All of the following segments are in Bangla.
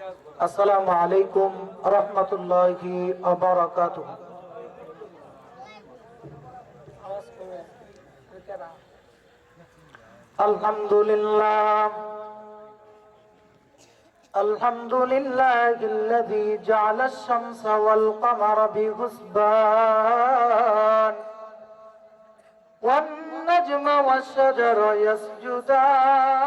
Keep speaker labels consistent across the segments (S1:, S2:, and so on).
S1: আসসালামু আলাইকুম রহমতুল্লাহি আবরাকাতুহ الحمد لله الحمد لله الذي جعل الشمس والقمر بحسبان والنجم والشجر يسجدان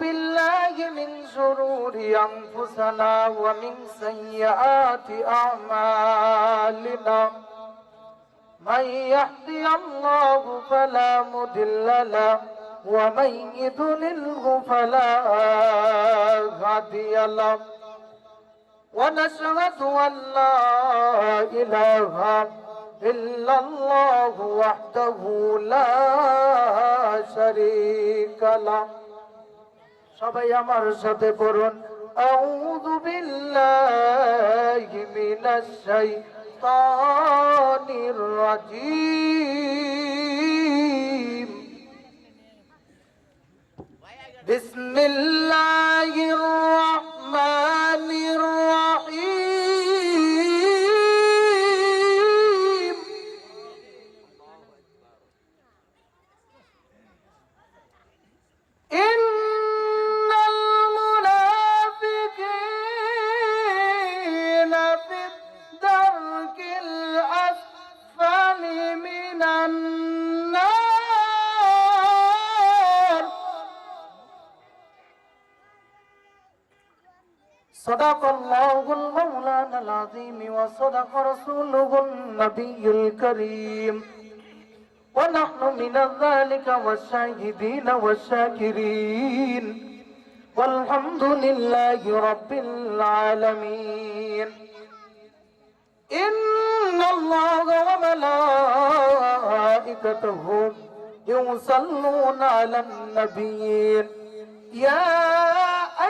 S1: بالله من شرور أنفسنا ومن سيئات أعمالنا. من يهدي الله فلا مضل له ومن يضلله فلا هادي له. ونشهد أن لا إله إلا الله وحده لا شريك له. সবাই আমার সাথে পড়ুন। আউযু বিল্লাহি মিনাশ শাইতানির রাজিম। صدق الله المولانا العظيم وصدق رسوله النبي الكريم. ونحن من ذلك والشاهدين والشاكرين. والحمد لله رب العالمين. إن الله وملائكته يصلون على النبيين. يا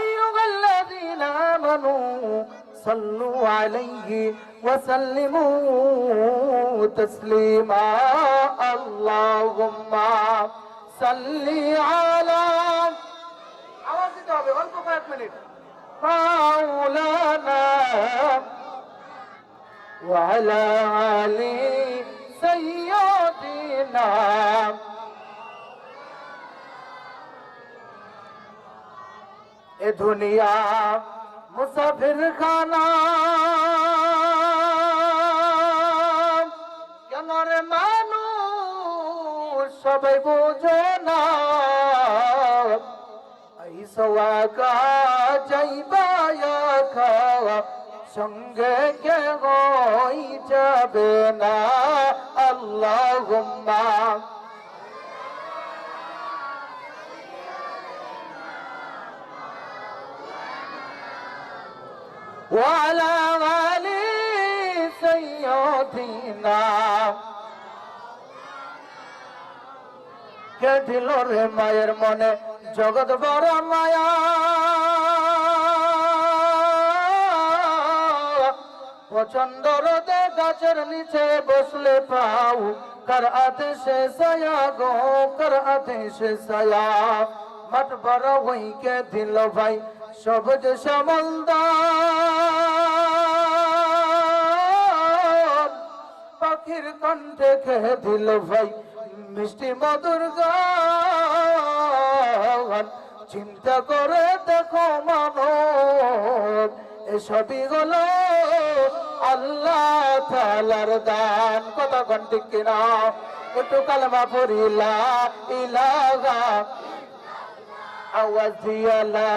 S1: أيها الذين آمنوا صلوا عليه وسلموا تسليما اللهم صل على আওয়াজ দিতে হবে অল্প কয়েক মিনিট মাওলানা وعلى آل سيدنا এ দুনিয়া মুসাফির খানা। কেন রে মানুষ সবাই বোঝে না আইসওয়া কা যাইবা খাওয়া সঙ্গে কে হই যাবে না। আল্লাহুম্মা وعلى آل سيدنا কে দিল রে মায়ের মনে জগৎ বড় মায়া প্রচন্ড রোদে গাছের নিচে বসলে পাও কার আদেশে সায়া গো কার আদেশে সায়া মাঠ বড় হইকে দিল ভাই সবুজ শ্যামলদার পাখির কণ্ঠে খেয়ে দিল ভাই মিষ্টি মধুর গান। চিন্তা করে দেখো মানব এসবই হলো আল্লাহ তালার দান। কত ঘন্টি কিনা? একটু কালমা পড়িলা ইলাগা দিয়া লা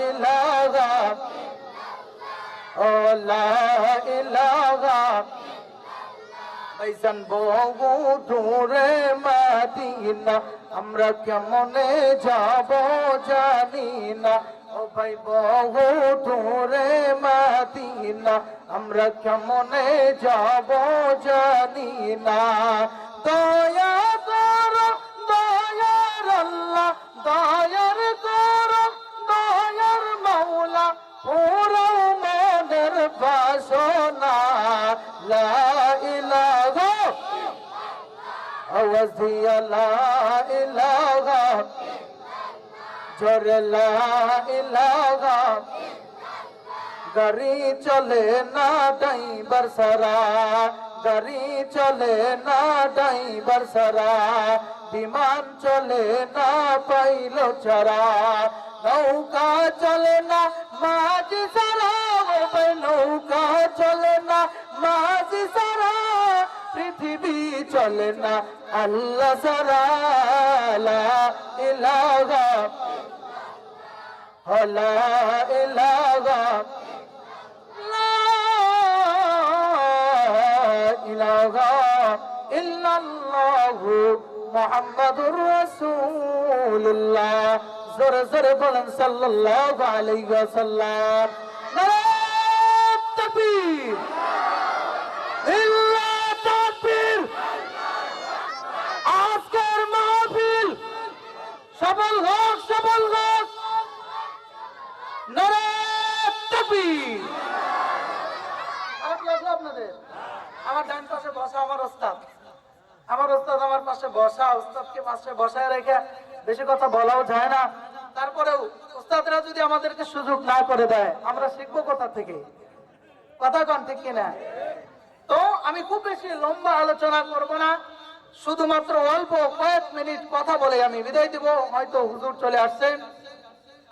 S1: ইলাহা ও লা ইলাহা ভাইজান বহু দূরে আমরা কেমনে যাব জানি না ও ভাই বহু দূরে মাদিনা আমরা কেমনে যাব জানি না দয়া করো দয়ার আল্লাহ দয়ার পুরো মনের বাসনা, লা ইলাহা আওয়াজ দিয়া লা ইলাহা জোরে লা ইলাহা গাড়ি চলে না ড্রাইভার সারা গাড়ি চলে না, ড্রাইভার সারা বিমান চলে না পাইল ছাড়া। নৌকা চলে না মাঝি সারা নৌকা চলে না মাঝি সারা পৃথিবী চলে না, আল্লাহ সারা লা ইলাহা লা ইলাহা ইল্লাল্লাহু মুহাম্মাদুর রাসূলুল্লাহ। জোরে জোরে বলেন সাল্লাল্লাহু আলাইহি ওয়াসাল্লাম। নারায়ে তাকবীর। ইল্লা তাকবীর। আজকের মাহফিল সফল হোক সফল হোক নারায়ে তাকবীর খারাপ লাগল আপনাদের আমার ডান পাশে বসা আমার ওস্তাদ আমার ওস্তাদ আমার পাশে বসা ওস্তাদকে পাশে বসায় রেখে বেশি কথা বলাও যায় না। তারপরেও ওস্তাদরা যদি আমাদেরকে সুযোগ না করে দেয়, আমরা শিখব কোথা থেকে? কথা কন, ঠিক কিনা? তো আমি খুব বেশি লম্বা আলোচনা করব না, শুধুমাত্র অল্প কয়েক মিনিট কথা বলে আমি বিদায় দিব, হয়তো হুজুর চলে আসছেন।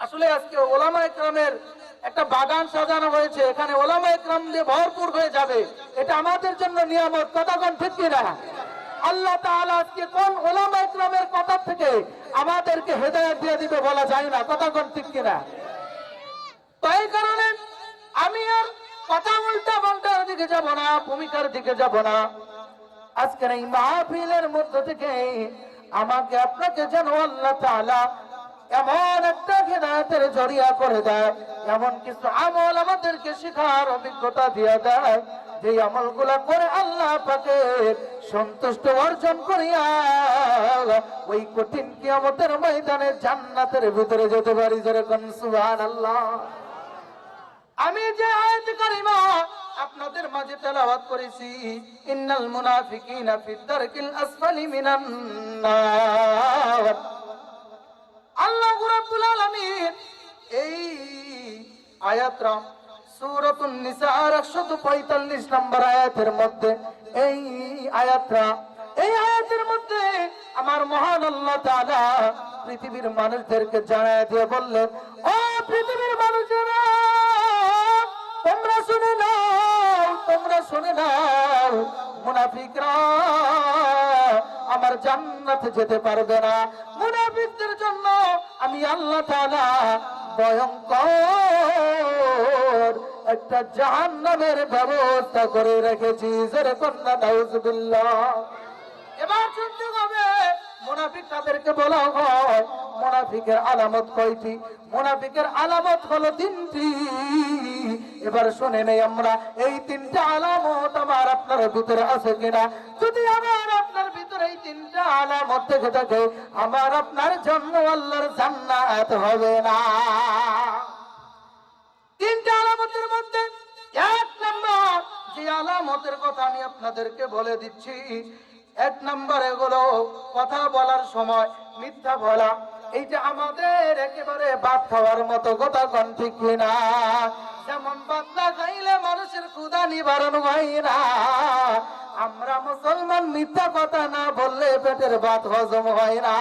S1: আসলে আজকে ওলামা একরামের একটা বাগান সাজানো হয়েছে, এখানে ওলামা একরাম দিয়ে ভরপুর হয়ে যাবে। এটা আমাদের জন্য নিয়ামত কতক্ষণ ঠিক কিনা? আল্লাহ আজকে কোন ওলামা একরামের কথা থেকে আমাদেরকে হেদায়েত দিয়ে দিবে বলা যায় না। কথা কোন ঠিক কিনা? তো এই কারণে আমি আর কথা উল্টা পাল্টার দিকে যাব না, ভূমিকার দিকে যাব না। আজকের এই মাহফিলের মধ্য থেকে আমাকে আপনাকে যেন আল্লাহ তাআলা এমন একটা হেদায়তের জড়িয়া করে দেয়, এমন কিছু আমল আমাদেরকে শেখার অভিজ্ঞতা দিয়ে দেয় যে আমলগুলা করে আল্লাহ পাকে সন্তুষ্ট অর্জন করিয়া ওই কঠিন কিয়ামতের ময়দানে জান্নাতের ভিতরে যেতে পারি যেরকম সুবহানাল্লাহ। আমি যে আয়াত কারিমা আপনাদের মাঝে তেলাওয়াত করেছি, ইন্নাল মুনাফিকিনা ফিদ দারকিল আসফালি মিনান নার। আল্লাহ রাব্বুল আলামিন এই আয়াতটা সূরাতুন নিসার 145 নম্বর আয়াতের মধ্যে, এই আয়াতটা, এই আয়াতের মধ্যে আমার মহান আল্লাহ তাআলা পৃথিবীর মানুষদেরকে জানায় দিয়ে বললেন, ও পৃথিবীর মানুষেরা, তোমরা শুনে নাও, তোমরা শুনে নাও, মুনাফিকরা আমার জান্নাতে যেতে পারবে না। মুনাফিকদের জন্য আমি আল্লাহ তাআলা ভয়ঙ্কর একটা জাহান্নামের ব্যবস্থা করে রেখেছি। জোরে কন্যা নাউজুবিল্লাহ। এবার শুনতে হবে, মুনাফিক তাদেরকে বলা হয়, মুনাফিকের আলামত কয়টি? মোনাফিকের আলামত হলো তিনটি। এবার শুনে নেই আমরা, এই তিনটা আলামত আমার আপনার ভিতরে আছে কিনা? যদি আমার আপনার ভিতরে এই তিনটা আলামত থেকে থাকে, আমার আপনার জন্য আল্লাহর জান্নাত হবে না। আলামতের মধ্যে। এক নম্বর যে আলামতের কথা আমি আপনাদেরকে বলে দিচ্ছি, এক নম্বর এগুলো কথা বলার সময় মিথ্যা বলা, এইটা আমাদের একেবারে ভাত খাওয়ার মতো কথা কন ঠিক কিনা? যেমন বাদলা খাইলে মানুষের ক্ষুদা নিবারণ হয় না। আমরা মুসলমান মিথ্যা কথা না বললে পেটের ভাত হজম হয় না।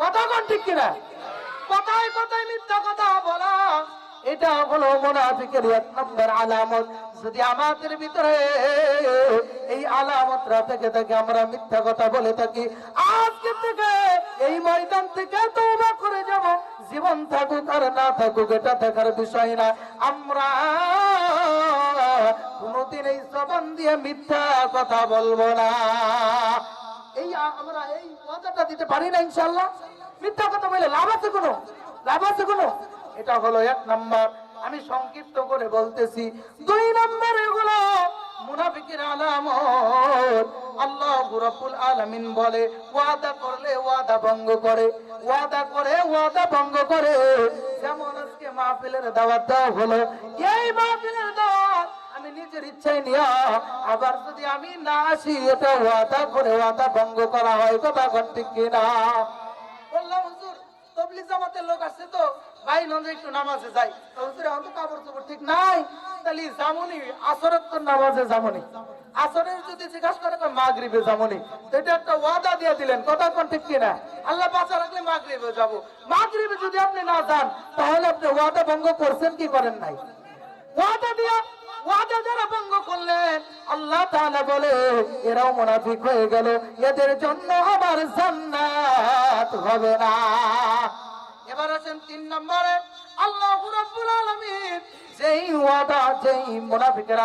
S1: কথা কন ঠিক কিনা? কথায় কথায় মিথ্যা কথা বলা এটা হলো মুনাফিকের এক নম্বর আলামত। যদি আমাদের ভিতরে এই আলামতরা থেকে থেকে, আমরা মিথ্যা কথা বলে থাকি। আজকে থেকে এই ময়দান থেকে তওবা করে যাব। জীবন থাকুক আর না থাকুক, এটা দেখার বিষয় না। আমরা কোনোদিন এই জবান দিয়ে মিথ্যা কথা বলব না। এই আমরা এই ওয়াদাটা দিতে পারি না ইনশাল্লাহ মিথ্যা কথা বলে লাভ আছে কোনো? লাভ আছে কোনো? এটা হলো এক নাম্বার। আমি সংক্ষিপ্ত করে বলতেছি, দুই নাম্বার এগুলো মুনাফিকের আলামত। আল্লাহ বলে, ওয়াদা করলে ওয়াদা ভঙ্গ করে, ওয়াদা করে ওয়াদা ভঙ্গ করে। যেমন আজকে মাহফিলের দাওয়াত দেওয়া হলো, এই মাহফিলের দাওয়াত আমি নিজের ইচ্ছায় নিয়া, আবার যদি আমি না আসি, এটা ওয়াদা করে ওয়াদা ভঙ্গ করা হয়, কথা ঠিক কিনা বললাম, হুজুর জামাতের লোক আসছে তো ভাই নন্দে একটু নামাজে যাই। হুজুর কাপড় চোপড় ঠিক নাই। তাহলে আসরের তো নামাজে আসরের যদি জিজ্ঞাসা করে মাগরিবে এটা একটা ওয়াদা দিয়ে দিলেন। কথা কোন ঠিক কিনা? আল্লাহ বাঁচা রাখলে মাগরিবে যাব। মাগরিবে যদি আপনি না যান, তাহলে আপনি ওয়াদা ভঙ্গ করছেন কি করেন নাই? ওয়াদা দিয়া, ওয়াদা যারা ভঙ্গ করলেন, আল্লাহ তাআলা বলে, এরাও মুনাফিক হয়ে গেল। এদের জন্য আমার জান্নাত হবে না। এবার আছেন তিন নম্বরে। আল্লাহ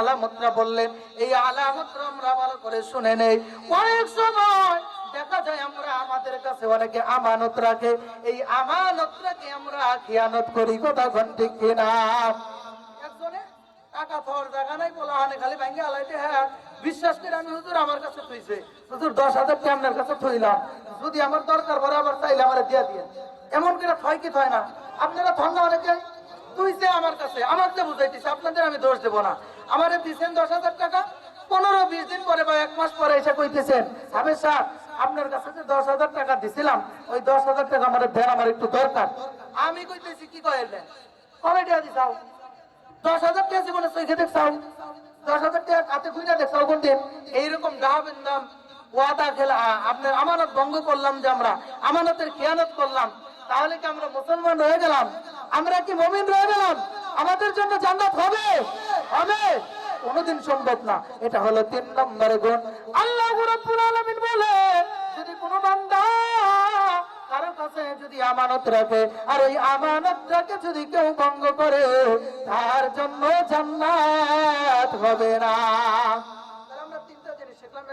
S1: আলামতরা বললেন, এই করে শুনে নেই। অনেক সময় দেখা যায় আমরা আমাদের কাছে আমানত রাখে। এই আমরা করি, কথা জায়গা নাই বলা খালি আলাইতে হ্যাঁ বিশ্বাস করে আমি আমার কাছে দশ হাজার কাছে যদি আমার দরকার পরে আবার চাইলে আমার দিয়া দিয়ে এমন করে থয় কি থয় না। আপনারা না অনেকে। তুইছে আমার কাছে, আমার আমাকে বুঝাইতেছে, আপনাদের আমি দোষ দেবো না। আমারে দিছেন দশ হাজার টাকা। পনেরো, বিশ দিন পরে বা এক মাস পরে এসে কইতেছেন আমি স্যার, আপনার কাছে যে দশ হাজার টাকা দিছিলাম, ওই দশ হাজার টাকা আমার দেন, আমার একটু দরকার। আমি কইতেছি, কি কয়েলেন কবে দিছাও দশ হাজার টাকা জীবনে চোখে দেখছাও দশ হাজার টাকা হাতে খুঁজে দেখছাও কোন দিন। এইরকম ডাহাবেন দাম ওয়াদা খেলা আপনার আমানত ভঙ্গ করলাম যে আমরা, আমানতের খেয়ানত করলাম। তাহলে কি আমরা মুসলমান রয়ে গেলাম? আমরা কি মমিন রয়ে গেলাম? আমাদের জন্য জান্নাত হবে? হবে। কোনোদিন সম্ভব না। এটা হলো তিন নম্বরে গুণ। আল্লাহ রাব্বুল আলামিন বলে, যদি কোনো বান্দা কাছে যদি আমানত রাখে, আর ওই যদি কেউ ভঙ্গ করে, তার জন্য হবে না। আমরা তিনটা জিনিস শিখলাম।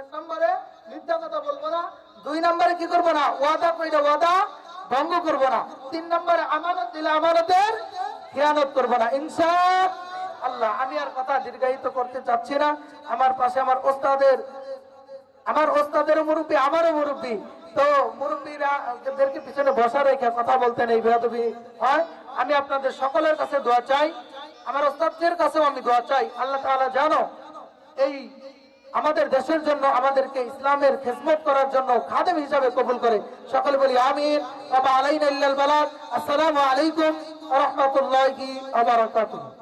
S1: কথা বলব না। দুই নম্বরে কি করব না? ওয়াদা কইরা ওয়াদা ভঙ্গ করব না। তিন নম্বরে আমানত দিলে আমানতের খেয়ানত করব না। ইনসা আল্লাহ, আমি আর কথা দীর্ঘায়িত করতে চাচ্ছি না। আমার পাশে আমার ওস্তাদের আমার ওস্তাদের মুরব্বী, আমারও মুরব্বী। তো মুরব্বীরা এদেরকে পিছনে বসা রেখে কথা বলতেন এই বেহাদবি হয়। আমি আপনাদের সকলের কাছে দোয়া চাই। আমার ওস্তাদের কাছেও আমি দোয়া চাই। আল্লাহ তাআলা জানো, এই আমাদের দেশের জন্য, আমাদেরকে ইসলামের খেসমত করার জন্য খাদেম হিসাবে কবুল করে। সকলে বলি আমিন। আলাইন আসসালামু আলাইকুম রহমতুল্লাহ রাহমাতুল্লাহি ওয়া বারাকাতুহু।